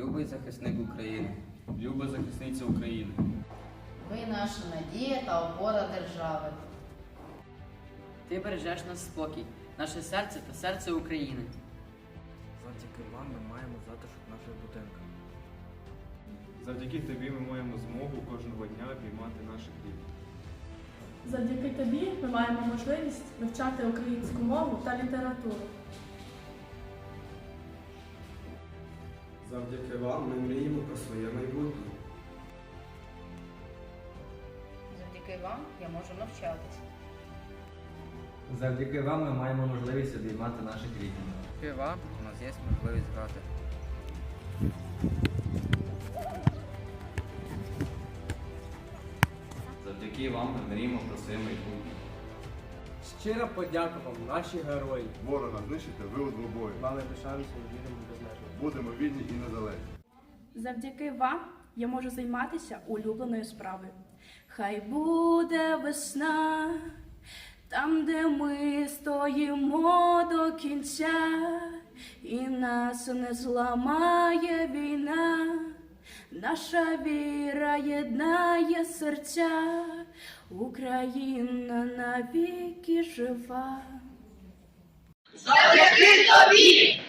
захисник України, люба захисниця України. Ви наша надія та опора держави. Ти бережеш нас спокій, наше серце та серце України. Завдяки вам ми маємо затишок наших будинках. Завдяки тобі ми маємо змогу кожного дня обіймати наших рідних. Завдяки тобі ми маємо можливість вивчати українську мову та літературу. Завдяки вам ми мріємо про своє майбутнє. Завдяки вам я можу навчатись. Завдяки вам ми маємо можливість обіймати наших рідних. Завдяки вам у нас є можливість грати. Завдяки вам ми мріємо про своє майбутнє. Щира подяка вам, наші герої. Ворога знищити ви у двобої. Вами пишаємося і віримо безмежно. Будемо вільні і незалежні. Завдяки вам я можу займатися улюбленою справою. Хай буде весна, там, де ми стоїмо до кінця, і нас не зламає війна, наша віра єднає серця, Україна навіки жива. Завдяки тобі